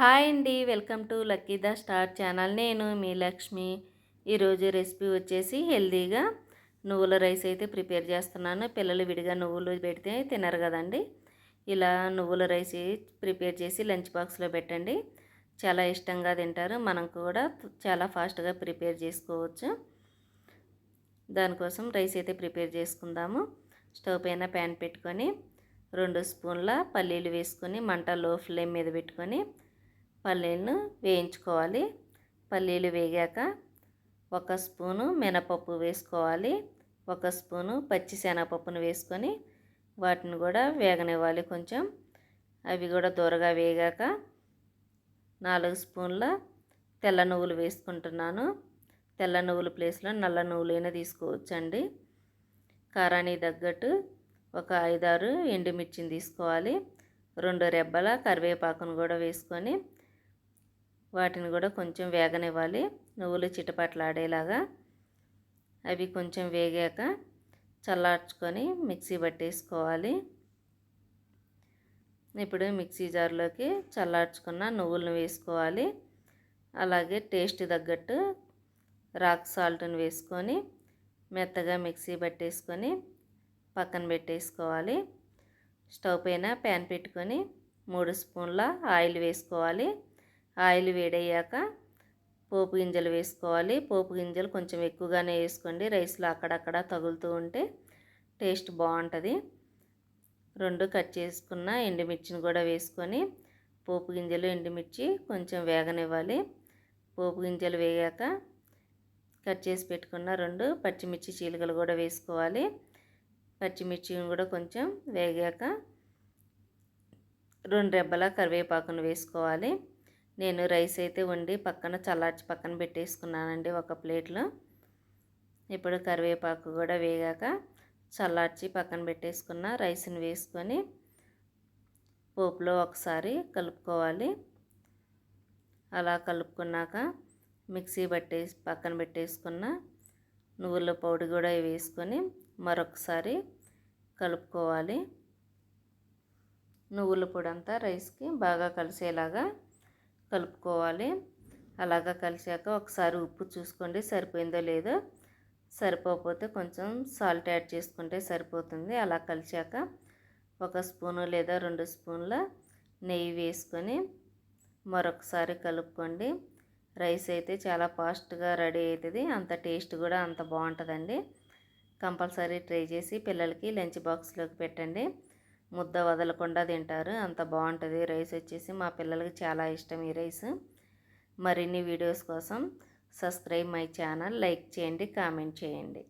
Hi అండి. Welcome to lucky the star channel. నేను మీ లక్ష్మి. ఈరోజు రెసిపీ వచ్చేసి హెల్దీగా నువ్వుల రైస్ అయితే ప్రిపేర్ చేస్తున్నాను. పిల్లలు విడిగా నువ్వులు పెడితే తినరు కదండి. ఇలా నువ్వుల రైస్ ప్రిపేర్ చేసి లంచ్ బాక్స్లో పెట్టండి. చాలా ఇష్టంగా తింటారు. మనం కూడా చాలా ఫాస్ట్గా ప్రిపేర్ చేసుకోవచ్చు. దానికోసం రైస్ అయితే ప్రిపేర్ చేసుకుందాము. స్టవ్ పైన ప్యాన్ పెట్టుకొని రెండు స్పూన్ల పల్లీలు వేసుకొని మంట లో ఫ్లేమ్ మీద పెట్టుకొని పల్లీలను వేయించుకోవాలి. పల్లీలు వేగాక ఒక స్పూను మినపప్పు వేసుకోవాలి. ఒక స్పూను పచ్చి శనగపప్పును వేసుకొని వాటిని కూడా వేగనివ్వాలి కొంచెం. అవి కూడా దూరగా వేగాక నాలుగు స్పూన్ల తెల్ల నువ్వులు వేసుకుంటున్నాను. తెల్ల నువ్వుల ప్లేస్లో నల్ల నువ్వులైనా తీసుకోవచ్చండి. కారానికి తగ్గట్టు ఒక ఐదారు ఎండుమిర్చిని తీసుకోవాలి. రెండు రెబ్బల కరివేపాకును కూడా వేసుకొని వాటిని కూడా కొంచెం వేగనివ్వాలి. నువ్వులు చిటపట్లాడేలాగా అవి కొంచెం వేగాక చల్లార్చుకొని మిక్సీ పట్టేసుకోవాలి. ఇప్పుడు మిక్సీ జార్లోకి చల్లార్చుకున్న నువ్వులను వేసుకోవాలి. అలాగే టేస్ట్ తగ్గట్టు రాక్ సాల్ట్ని వేసుకొని మెత్తగా మిక్సీ పట్టేసుకొని పక్కన పెట్టేసుకోవాలి. స్టవ్ పైన ప్యాన్ పెట్టుకొని మూడు స్పూన్ల ఆయిల్ వేసుకోవాలి. ఆయిల్ వేడయ్యాక పోపు గింజలు వేసుకోవాలి. పోపు గింజలు కొంచెం ఎక్కువగానే వేసుకోండి. రైస్లో అక్కడక్కడ తగులుతూ ఉంటే టేస్ట్ బాగుంటుంది. రెండు కట్ చేసుకున్న ఎండుమిర్చిని కూడా వేసుకొని పోపు గింజలు ఎండుమిర్చి కొంచెం వేగనివ్వాలి. పోపు గింజలు వేగాక కట్ చేసి పెట్టుకున్న రెండు పచ్చిమిర్చి చీలికలు కూడా వేసుకోవాలి. పచ్చిమిర్చిని కూడా కొంచెం వేగాక రెండు రెబ్బల కరివేపాకును వేసుకోవాలి. నేను రైస్ అయితే వండి పక్కన చల్లార్చి పక్కన పెట్టేసుకున్నానండి ఒక ప్లేట్లో. ఇప్పుడు కరివేపాకు కూడా వేగాక చల్లార్చి పక్కన పెట్టేసుకున్న రైస్ని వేసుకొని పోపులో ఒకసారి కలుపుకోవాలి. అలా కలుపుకున్నాక మిక్సీ పట్టేసి పక్కన పెట్టేసుకున్న నువ్వుల పౌడి కూడా వేసుకొని మరొకసారి కలుపుకోవాలి. నువ్వుల పొడి అంతా రైస్కి బాగా కలిసేలాగా కలుపుకోవాలి. అలాగా కలిసాక ఒకసారి ఉప్పు చూసుకోండి సరిపోయిందో లేదో. సరిపోకపోతే కొంచెం సాల్ట్ యాడ్ చేసుకుంటే సరిపోతుంది. అలా కలిసాక ఒక స్పూను లేదా రెండు స్పూన్ల నెయ్యి వేసుకొని మరొకసారి కలుపుకోండి. రైస్ అయితే చాలా ఫాస్ట్గా రెడీ అవుతుంది. అంత టేస్ట్ కూడా అంత బాగుంటుందండి. కంపల్సరీ ట్రై చేసి పిల్లలకి లంచ్ బాక్స్లోకి పెట్టండి. ముద్ద వదలకుండా తింటారు. అంత బాగుంటుంది. రైస్ వచ్చేసి మా పిల్లలకి చాలా ఇష్టం ఈ రైస్. మరిన్ని వీడియోస్ కోసం సబ్స్క్రైబ్ మై ఛానల్. లైక్ చేయండి కామెంట్ చేయండి.